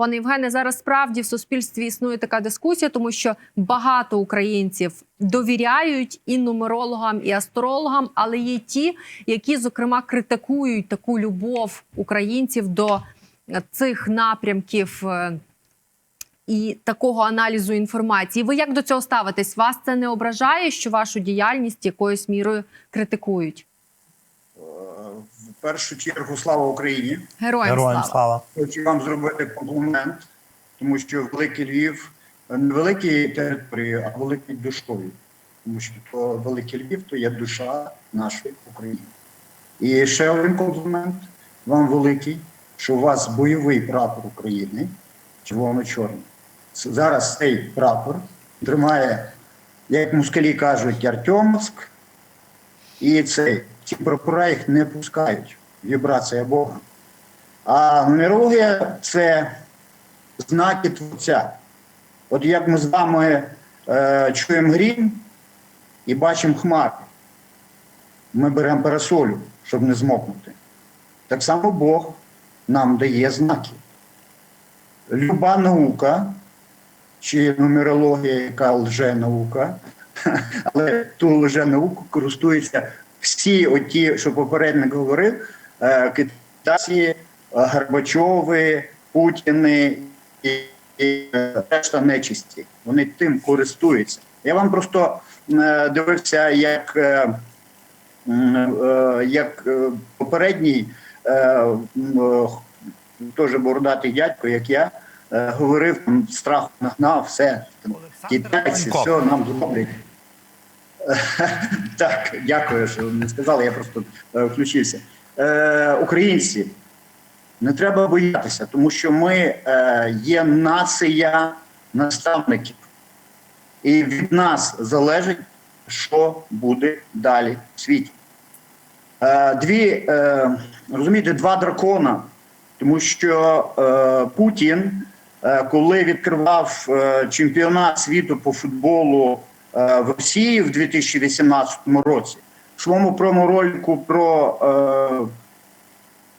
Пане Євгене, зараз справді в суспільстві існує така дискусія, тому що багато українців довіряють і нумерологам, і астрологам, але є ті, які зокрема критикують таку любов українців до е, цих напрямків. е, І такого аналізу інформації. Ви як до цього ставитесь? Вас це не ображає, що вашу діяльність якоюсь мірою критикують? Е, В першу чергу слава Україні. Героям, Героям слава. слава. Хочу вам зробити комплімент, тому що Великий Львів не великий територією, а великий душою. Тому що то Великий Львів то є душа нашої України. І ще один комплімент вам великий, що у вас бойовий прапор України, червоно-чорний. Зараз цей прапор тримає, як москалі кажуть, Артемовськ, і цей. Ці прапора їх не пускають. Вібрація Бога. А нумерологія це знаки творця. От як ми з вами е, чуємо грім і бачимо хмари, ми беремо парасолю, щоб не змокнути. Так само Бог нам дає знаки. Люба наука, чи нумерологія, яка лже-наука, але ту лже-науку користуються всі оті, що попередник говорив, е, китайці, е, Горбачови, Путіни і, е, решта нечисті. Вони тим користуються. Я вам просто дивився, як, як попередній теж бородатий дядько, як я, говорив, там, страх нагнав, все. Китайці, все нам зроблять. Так, дякую, що не сказали, я просто е, включився. Е, українці, не треба боятися, тому що ми е, є нація наставників. І від нас залежить, що буде далі в світі. Дві, розумієте, два дракона, тому що Путін, коли відкривав чемпіонат світу по футболу в Росії в 2018 році, в своєму проморолику про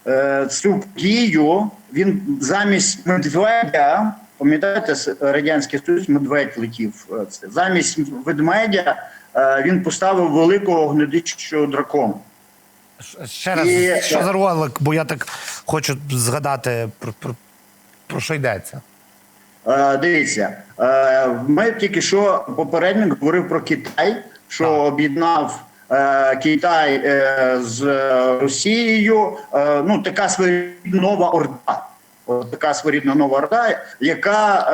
е, е, цю подію він замість медведя, пам'ятаєте, Радянський Союз медведь летів. е, Це замість ведмедя е, він поставив великого гнедичого дракона. Ще раз, І- що за ролик, бо я так хочу згадати про, про, про що йдеться. Е, дивіться, е, ми тільки що попередник говорив про Китай, що об'єднав е, Китай з Росією. Ну, така своєрідна нова орда. Така своєрідна нова орда, яка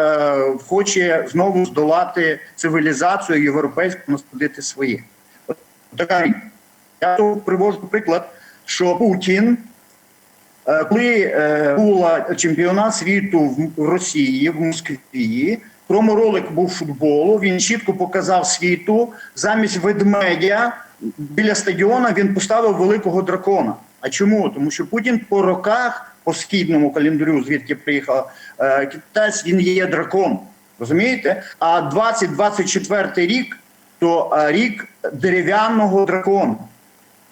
хоче знову здолати цивілізацію європейську, насадити своє. Така. Я тут привожу приклад, що Путін Коли е, була чемпіонат світу в- Росії, в Москві, проморолик був футболу, він чітко показав світу, замість ведмедя біля стадіона він поставив великого дракона. А чому? Тому що Путін по роках, по східному календарю, звідки приїхав е, китайць, він є дракон. Розумієте? А 2024 рік то е, рік дерев'яного дракона.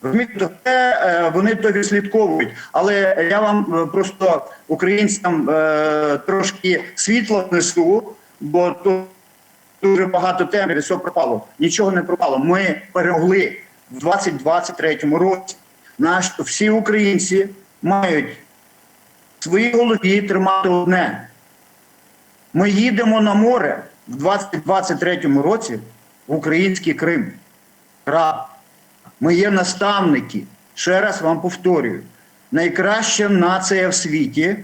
Розумієте, е, вони то відслідковують. Але я вам е, просто українцям е, трошки світло несу, бо тут дуже багато тем, все пропало. Нічого не пропало. Ми перемогли в 2023 році. Наш всі українці мають в своїй голові тримати одне. Ми їдемо на море в 2023 році в український Крим. Крапка. Ми є наставники. Ще раз вам повторюю: найкраща нація в світі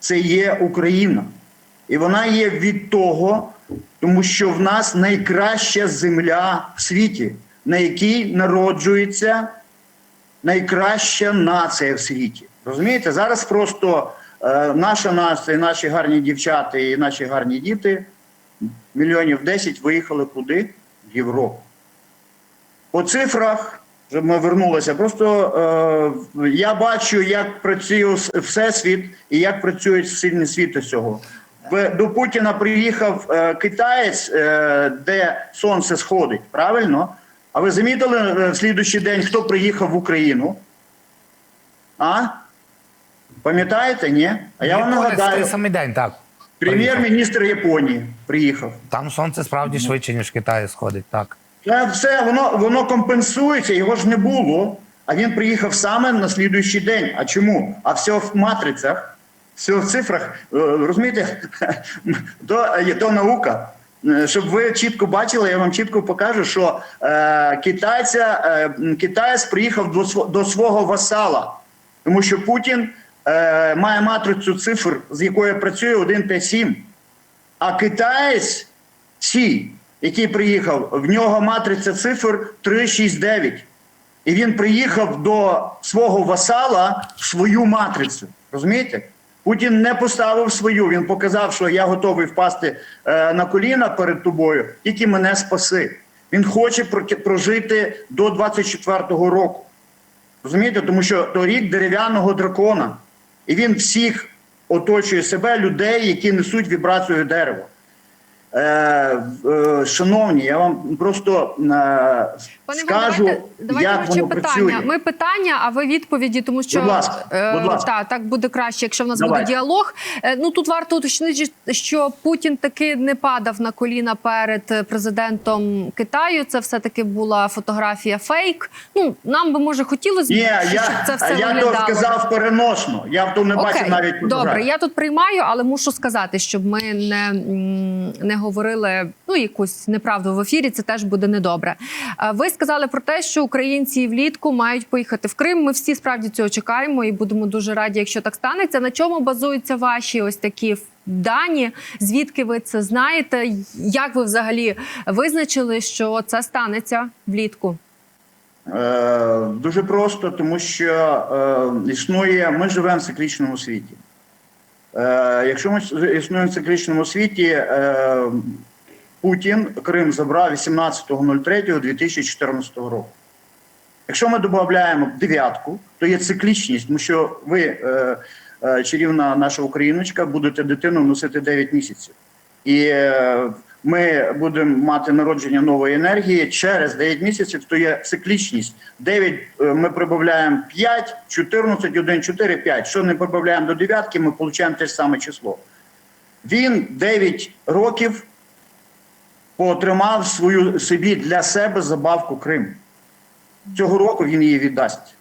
це є Україна. І вона є від того, тому що в нас найкраща земля в світі, на якій народжується найкраща нація в світі. Розумієте? Зараз просто е, наша нація, наші гарні дівчата і наші гарні діти мільйонів 10 виїхали куди? В Європу. По цифрах, щоб ми вернулися, просто е, я бачу, як працює всесвіт і як працюють сильні світи цього. До Путіна приїхав е, китаєць, е, де сонце сходить, правильно? А ви замітили е, в слідуючий день, хто приїхав в Україну? А? Пам'ятаєте, ні? А я вам нагадаю, самий день, так. прем'єр-міністр Японії приїхав. Там сонце справді швидше, ніж в Китаї сходить, так. Та все, воно, воно компенсується, його ж не було. А він приїхав саме на слідуючий день. А чому? А все в матрицях, все в цифрах. Е, Розумієте, то, то наука. Е, Щоб ви чітко бачили, я вам чітко покажу, що е, китайця, е, китаєць приїхав до, до свого васала, тому що Путін е, має матрицю цифр, з якою працює 157. А китаєць, Сі, який приїхав, в нього матриця цифр 369. І він приїхав до свого васала в свою матрицю. Розумієте? Путін не поставив свою. Він показав, що я готовий впасти е, на коліна перед тобою, тільки мене спаси. Він хоче прожити до 24-го року. Розумієте, тому що то рік дерев'яного дракона, і він всіх оточує себе людей, які несуть вібрацію дерева. Е, е, шановні, я вам просто е, Пане скажу, давайте, як давайте ще воно питання. працює. Ми питання, а ви відповіді, тому що Будь ласка, е, будь ласка. Та, так буде краще, якщо в нас Давайте. буде діалог. Е, ну тут варто уточнити, що Путін таки не падав на коліна перед президентом Китаю. Це все таки була фотографія фейк. Ну нам би може хотілося Ні, щоб я, це все я то сказав переносно. Я в тому не бачив Окей, навіть добре. Я тут приймаю, але мушу сказати, щоб ми не, не говорили ну якусь неправду в ефірі. Це теж буде недобре. Е, Ви сказали про те, що українці влітку мають поїхати в Крим. Ми всі справді цього чекаємо і будемо дуже раді, якщо так станеться. На чому базуються ваші ось такі дані? Звідки ви це знаєте? Як ви взагалі визначили, що це станеться влітку? Е, дуже просто, тому що е, існує, ми живемо в циклічному світі. Е, якщо ми існуємо в циклічному світі, е, Путін Крим забрав 18.03.2014 року. Якщо ми додаємо дев'ятку, то є циклічність, тому що ви, е, е, чарівна наша україночка, будете дитину носити 9 місяців. І е, ми будемо мати народження нової енергії через 9 місяців, то є циклічність. 9 е, ми прибавляємо 5, 14, 1, 4, 5. Що не прибавляємо до дев'ятки, ми отримуємо те ж саме число. Він 9 років поотримав свою собі для себе забавку Крим. Цього року він її віддасть.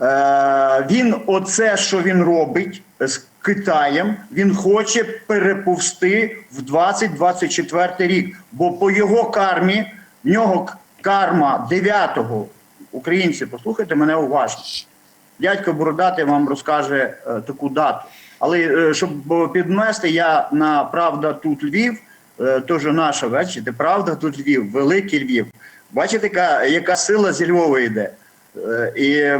Е, він оце, що він робить з Китаєм, він хоче переповсти в 2024 рік. Бо по його кармі, в нього карма 9-го. Українці, послухайте мене уважно. Дядько Бородатий вам розкаже е, таку дату. Але е, щоб підмести, я на Правда тут Львів, теж наша, бачите, Правда тут Львів, великий Львів. Бачите, яка, яка сила зі Львова йде. Е, І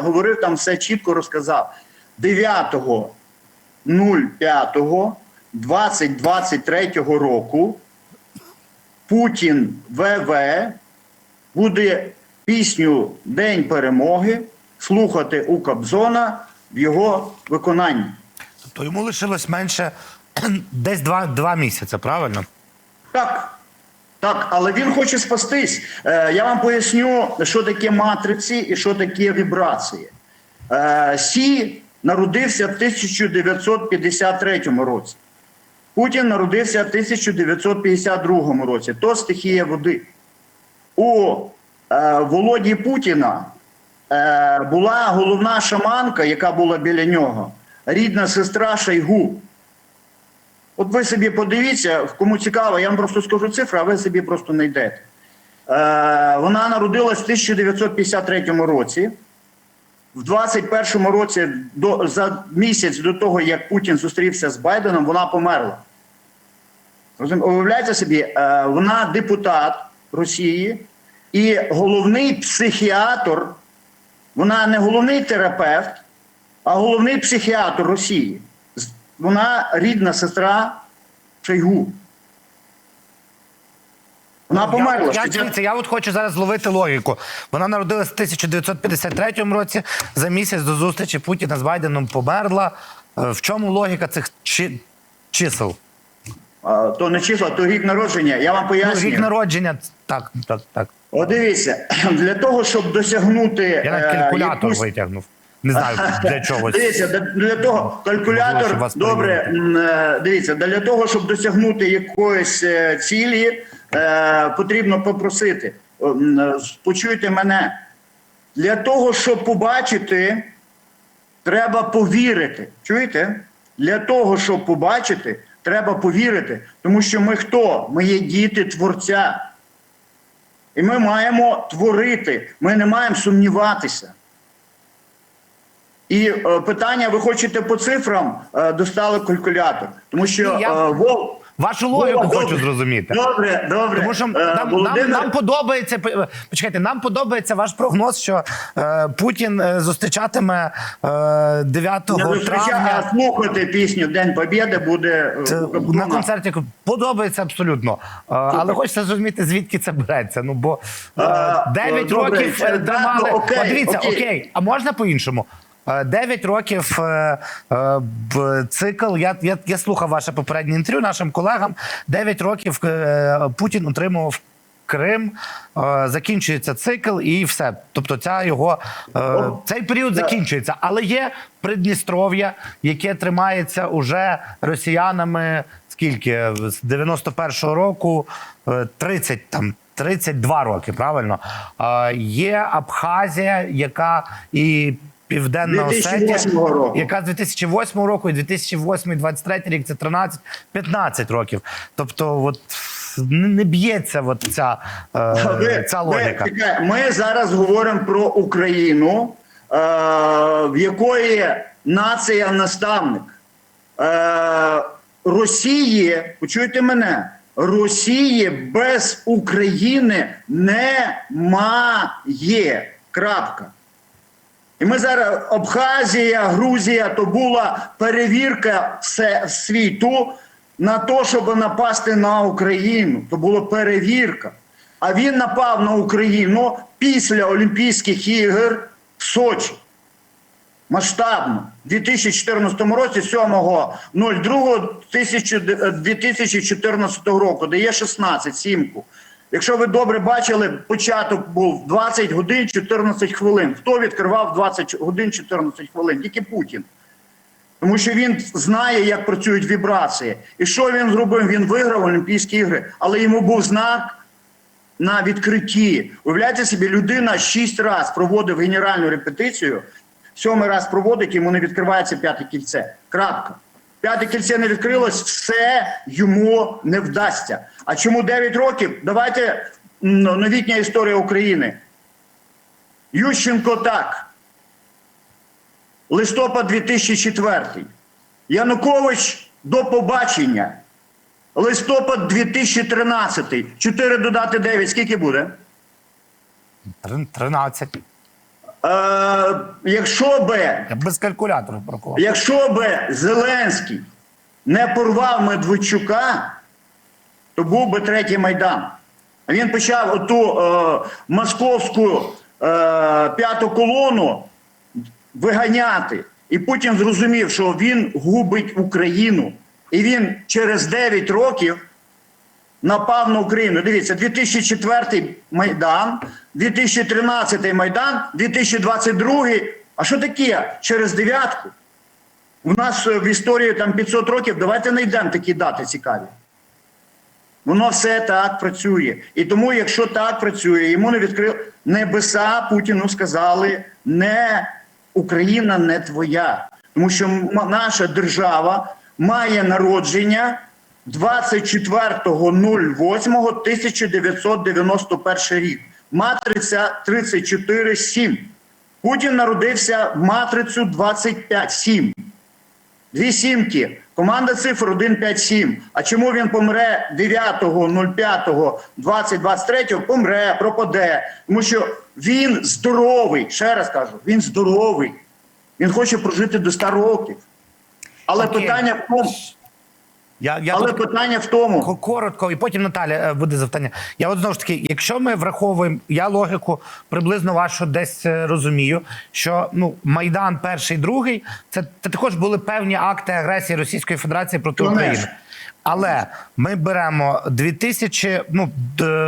говорив там все чітко розказав. 9.05.2023 року Путін ВВ буде пісню День перемоги слухати у Кобзона в його виконанні. Тобто йому лишилось менше десь два, два місяці, правильно? Так, так, але він хоче спастись. Е, я вам поясню, що таке матриці і що таке вібрації. Е, Сі народився в 1953 році. Путін народився в 1952 році. То стихія води. У е, Володі Путіна була головна шаманка, яка була біля нього, рідна сестра Шойгу. От ви собі подивіться, кому цікаво, я вам просто скажу цифри, а ви собі просто знайдете. Е, вона народилась в 1953 році. В 21-му році, до, за місяць до того, як Путін зустрівся з Байденом, вона померла. Уявляєте собі, е, вона депутат Росії і головний психіатр, вона не головний терапевт, а головний психіатр Росії. Вона рідна сестра Шойгу. Вона померла. Я, я, дивіться, я от хочу зараз зловити логіку. Вона народилась в 1953 році. За місяць до зустрічі Путіна з Байденом померла. Е, В чому логіка цих чи, чисел? А, То не числа, то рік народження. Я вам Ну, рік народження. Так, так, так. О, дивіться, для того, щоб досягнути Я навіть е, калькулятор якусь- витягнув. Не знаю для чогось. Дивіться, для- того калькулятор вас добре. е, Дивіться, для того, щоб досягнути якоїсь е, цілі, е, потрібно попросити. Почуйте мене. Для того, щоб побачити, треба повірити. Чуєте? Для того, щоб побачити, треба повірити. Тому що ми хто? Ми є діти творця. І ми маємо творити. Ми не маємо сумніватися. І е, питання: ви хочете по цифрам е, достали калькулятор, тому що я- е, Вов. Вашу логіку Вова, хочу добре. зрозуміти. Добре, добре. Тому що Е, нам, нам, Володимир- нам подобається п- почекайте, нам подобається ваш прогноз, що е, Путін е, зустрічатиме е, 9 Не травня. а слухати пісню День Побєди буде е, Це на концерті подобається абсолютно. Е, Але хочеться зрозуміти, звідки це береться. Ну бо е, 9 добре, років це е, тримали. ну, окей, От дивіться, окей. окей, а можна по-іншому? Е, 9 років е, е, цикл. Я, я, я слухав ваше попереднє інтерв'ю нашим колегам. 9 років е, Путін утримував Крим, е, закінчується цикл і все. Тобто, ця його е, цей період закінчується. Але є Придністров'я, яке тримається уже росіянами. Скільки з 91-го року е, 30 там. 32 роки, правильно? Е, є Абхазія, яка і Південна 2008 Осетія, року. яка з 2008 року, і 2008 23 рік це 13-15 років. Тобто, от не б'ється от ця, е, ця логіка. Ми зараз говоримо про Україну, е, в якої нація наставник. Е, Росії, почуйте мене, Росії без України немає. Крапка. І ми зараз Абхазія, Грузія, то була перевірка світу на те, щоб напасти на Україну. То була перевірка. А він напав на Україну після Олімпійських ігор в Сочі. Масштабно. У 2014 році, 7.02.2014 року, дає 16, сімку. Якщо ви добре бачили, початок був 20 годин 14 хвилин. Хто відкривав 20 годин 14 хвилин? Тільки Путін. Тому що він знає, як працюють вібрації. І що він зробив? Він виграв Олімпійські ігри, але йому був знак на відкритті. Уявляєте собі, людина шість разів проводив генеральну репетицію, сьомий раз проводить, йому не відкривається п'яте кільце. Крапка. П'яте кільце не відкрилось, все йому не вдасться. А чому 9 років? Давайте новітня історія України. Ющенко так. Листопад 2004. Янукович до побачення. Листопад 2013. 4 додати 9. Скільки буде? 13. Е, якщо би, без калькулятора прокував. якщо би Зеленський не порвав Медведчука, то був би третій майдан. Він почав оту е, московську е, п'яту колону виганяти. І Путін зрозумів, що він губить Україну. І він через 9 років напав на Україну. Дивіться, 2004 Майдан, 2013 Майдан, 2022. А що таке через дев'ятку? У нас е, в історії там 500 років. Давайте знайдемо такі дати цікаві. Воно все так працює. І тому, якщо так працює, йому не відкрили небеса Путіну сказали, не Україна не твоя. Тому що наша держава має народження 24.08.1991 рік. Матриця 34.7. Putін народився в матрицю 25.7. Дві сімки. Команда цифр 157. А чому він помре 9.05.2023? Помре, пропаде. Тому що він здоровий. Ще раз кажу, він здоровий. Він хоче прожити до 100 років. Але Окей. питання в тому, Я, я Але тут питання в тому, коротко, і потім Наталя е, буде запитання. Я от знову ж таки, якщо ми враховуємо, я логіку приблизно вашу десь е, розумію, що ну Майдан, перший, другий, це, це також були певні акти агресії Російської Федерації проти Конечно. України. Але ми беремо 2000, ну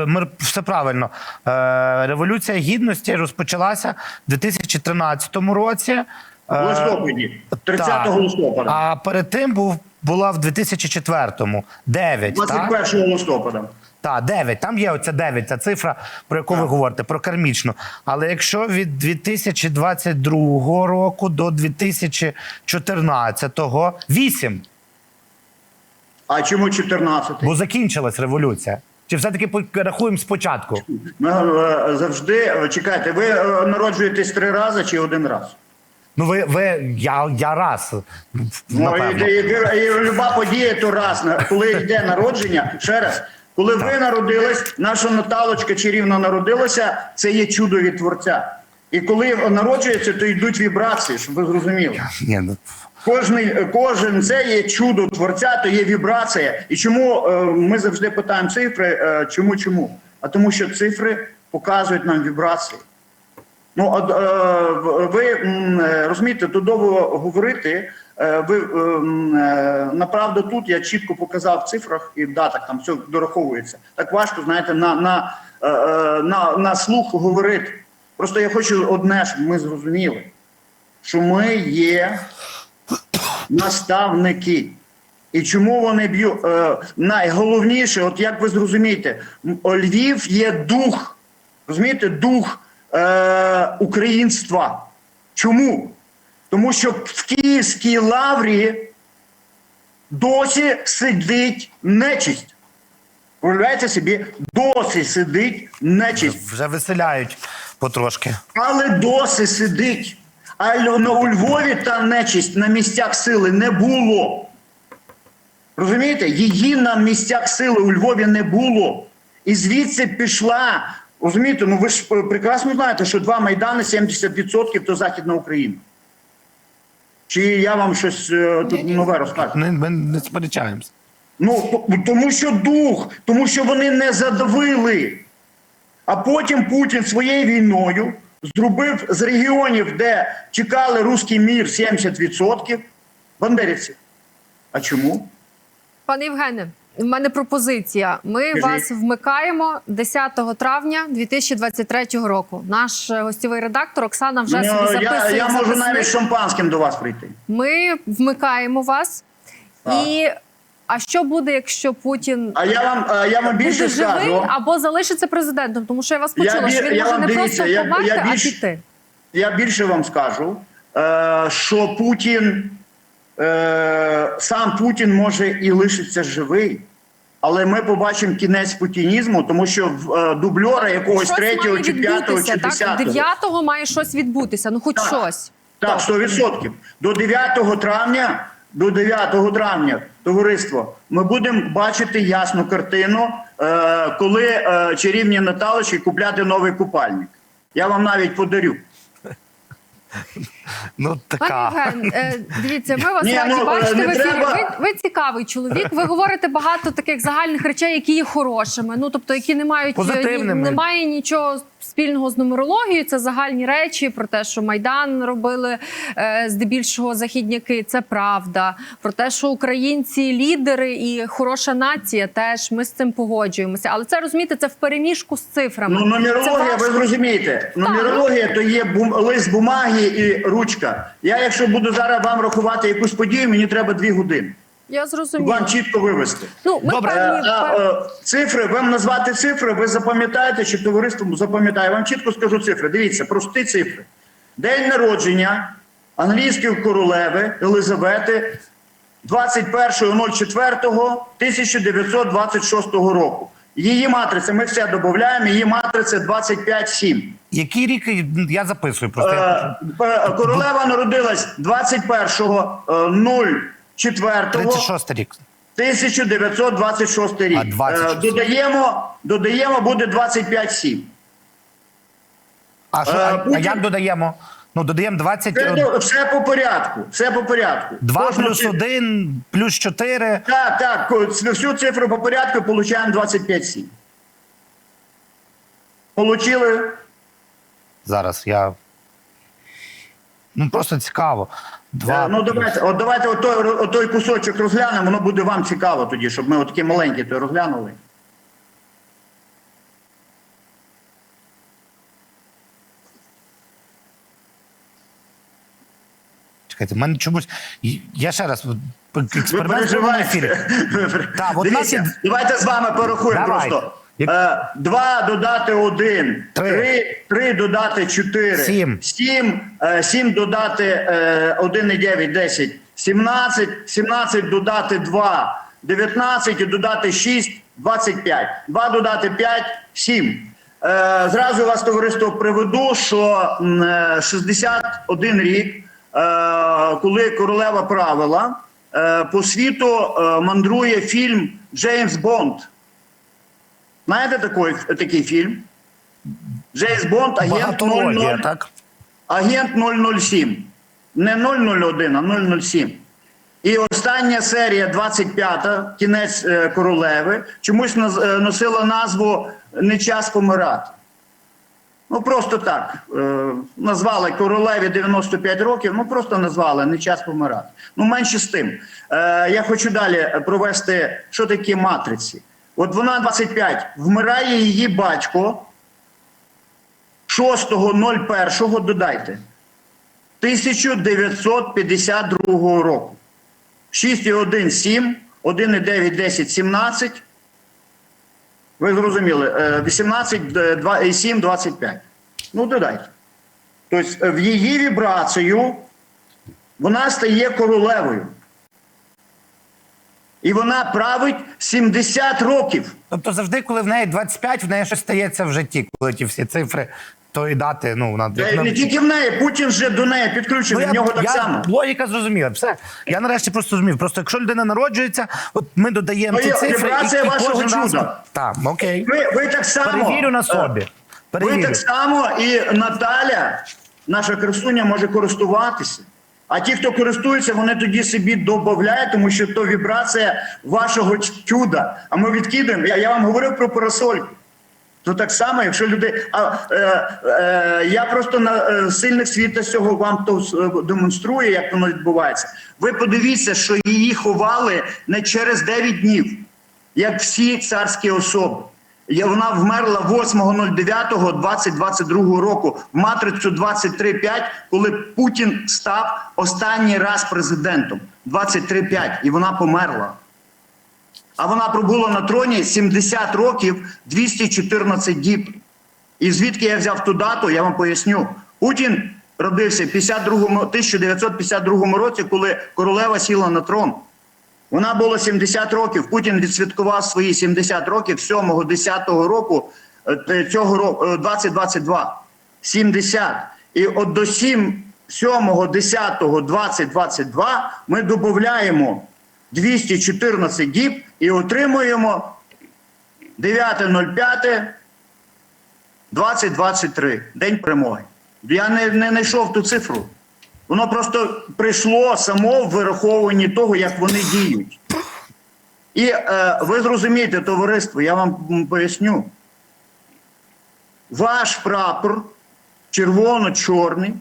ми все правильно. Е, Революція гідності розпочалася в 2013 році. в листопаді, 30 листопада, А перед тим був була в 2004-му 9, так? 21 листопада. Так, 9. Там є оця 9, ця цифра, про яку ви говорите, про кармічну. Але якщо від 2022 року до 2014-го 8, А чому 14? бо закінчилась революція. Чи все-таки рахуємо спочатку? Ми е, завжди е, чекайте, ви е, народжуєтесь три рази чи один раз? Ну, ви, ви я, я раз. Ну, і, і, і, і люба подія то раз, коли йде народження, ще раз. Коли ви народились, наша Наталочка чарівно народилася, це є чудо від творця. І коли народжується, то йдуть вібрації, щоб ви зрозуміли. Ні, ну, Кожний, кожен це є чудо творця, то є вібрація. І чому е, ми завжди питаємо цифри? Е, чому чому? А тому, що цифри показують нам вібрації. Ну, е, ви е, розумієте, довго говорити. Е, ви направду тут я чітко показав в цифрах і в датах там все дораховується. Так важко, знаєте, на, на, на, на слух говорити. Просто я хочу одне, щоб ми зрозуміли, що ми є наставники. І чому вони б'ють? Найголовніше, от як ви зрозумієте, Львів є дух, розумієте, дух е, українства. Чому? Тому що в Київській лаврі досі сидить нечисть. Уявляєте собі, досі сидить нечисть. вже виселяють потрошки. Але досі сидить. А у Львові та нечисть на місцях сили не було. Розумієте? Її на місцях сили у Львові не було. І звідси пішла. Розумієте, ну ви ж е, прекрасно знаєте, що два майдани 70% то Західна Україна. Чи я вам щось е, тут нове розкажу? Ми, ми не сперечаємося. Ну, тому що дух, тому що вони не задавили. А потім Путін своєю війною зробив з регіонів, де чекали руський мір 70%, бандерівців. А чому? Пане Євгене, в мене пропозиція. Ми Кажіть. вас вмикаємо 10 травня 2023 року. Наш е, гостєвий редактор Оксана вже Ну, собі я, записує. я в можу записник. навіть шампанським до вас прийти. Ми вмикаємо вас. Так. І а що буде, якщо Путін А я вам, а я вам більше буде живий скажу. або залишиться президентом? Тому що я вас Я почула, що він я може не дивіться, просто я- померти, я а більш- піти. Я більше вам скажу, е, що Путін, е, сам Путін може і лишиться живий, але ми побачимо кінець путінізму, тому що в е, дубльора якогось Щось третього має чи п'ятого відбутися, чи так? десятого. 9-го має щось відбутися. Ну, хоч Так. щось. Так, 100%. До 9 травня, до 9 травня, товариство, ми будемо бачити ясну картину, е, коли е, чарівні Наталочки купляти новий купальник. Я вам навіть подарю. Ну, Пане. Євген, е, дивіться, ми вас Ні, раді ну, бачити в ефірі. треба. Ви, ви цікавий чоловік. Ви говорите багато таких загальних речей, які є хорошими. Ну тобто, які не мають ні, Позитивними. немає нічого спільного з нумерологією. Це загальні речі про те, що майдан робили е, здебільшого західняки. Це правда. Про те, що українці лідери і хороша нація, теж ми з цим погоджуємося. Але це розумієте, це впереміжку з цифрами. Ну, нумерологія, Це ви важко. зрозумієте. Нумерологія то є бум, лист бумаги і ручка. Я, якщо буду зараз вам рахувати якусь подію, мені треба дві години. Я зрозуміла. вам чітко вивести. Ну ми Добре, Е, певні а, пев- е, цифри, вам назвати цифри, ви запам'ятаєте, чи товариство запам'ятає. Вам чітко скажу цифри. Дивіться, прості цифри. День народження англійської королеви Елизавети 21.04.1926 року. Її матриця, ми все додаємо, її матриця 25,7. Який рік я записую просто. Е, е, Королева народилась 21.04. 36 рік. 1926 рік. А, 26. Е, Додаємо, додаємо, буде 25,7. А, що, Е, а, а як додаємо? Ну, додаємо 20, Все, до- все по порядку. Все по порядку. 2 Кожну плюс 1, плюс 4. Так, так. Всю цифру по порядку получаємо 25,7. Получили? Зараз я. Ну, просто цікаво. Два Е, Ну давайте, от давайте отой, отой кусочок розглянемо, воно буде вам цікаво тоді, щоб ми отакі маленькі то розглянули. В мене чомусь. Я ще раз. Експеримент в ефірі. Так, от нас є- давайте з вами порахуємо Давайте. просто. Як- Е, Два додати один, Три. три, три додати чотири, Сім. сім, е, сім додати е, один і дев'ять, десять, сімнадцять, сімнадцять додати два, дев'ятнадцять і додати шість, двадцять п'ять. Два додати п'ять, сім. Зразу вас товариство приведу, що м, е, 61 рік, коли королева правила, е, по світу е, мандрує фільм Джеймс Бонд. Знаєте такий, такий фільм? Джеймс Бонд, агент Багатологія, 00, так? агент 007. Не 001, а 007. І остання серія, 25-та, кінець е, королеви, чомусь е, носила назву Не час помирати. Ну просто так. Е, назвали королеві 95 років, ну просто назвали не час помирати. Ну, менше з тим. Е, я хочу далі провести, що таке матриці. От вона 25, вмирає її батько 6.01 додайте. 1952 року. 6,1, 7, 1,9, 10, 17. Ви зрозуміли, е, 18, 2, і 7, 25. Ну, додайте. Тобто в її вібрацію вона стає королевою. І вона править 70 років. Тобто завжди, коли в неї 25, в неї щось стається в житті, коли ті всі цифри, то і дати, ну. Та як на- не тільки в неї, Путін вже до неї Ну, підключений, в нього так я, само. Логіка зрозуміла. Все. Я нарешті просто зрозумів. Просто якщо людина народжується, от ми додаємо Ну, ці цифри. вібрація вашого кожен раз- чуда. Так, окей. Ви, ви так само. Перевірю на е, собі. Ви так само і Наталя, наша красуня, може користуватися. А ті, хто користується, вони тоді собі додають, тому що то вібрація вашого чуда. А ми відкидаємо. Я, я вам говорив про парасольку. То так само, якщо люди. А, е, е, я просто на е, сильних світа цього вам то е, демонструю, як воно відбувається. Ви подивіться, що її ховали не через 9 днів, як всі царські особи. Вона вмерла 8.09.2022 року в матрицю 23.5, коли Путін став останній раз президентом. 23.5, і вона померла. А вона пробула на троні 70 років 214 діб. І звідки я взяв ту дату, я вам поясню. Путін родився в 1952 році, коли королева сіла на трон. Вона була 70 років. Путін відсвяткував свої 70 років 7-10 року е, цього року е, 2022. 70. І от до 7, 7, 10, 2022 ми додаємо 214 діб і отримуємо 9.05 2023. День перемоги. Я не, не знайшов ту цифру. Воно просто прийшло само в вираховуванні того, як вони діють. І е, ви зрозумієте, товариство, я вам поясню. Ваш прапор червоно-чорний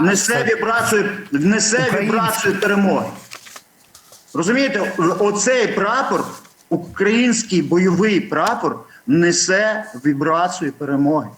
несе вібрацію, несе вібрацію перемоги. Розумієте, оцей прапор, український бойовий прапор, несе вібрацію перемоги.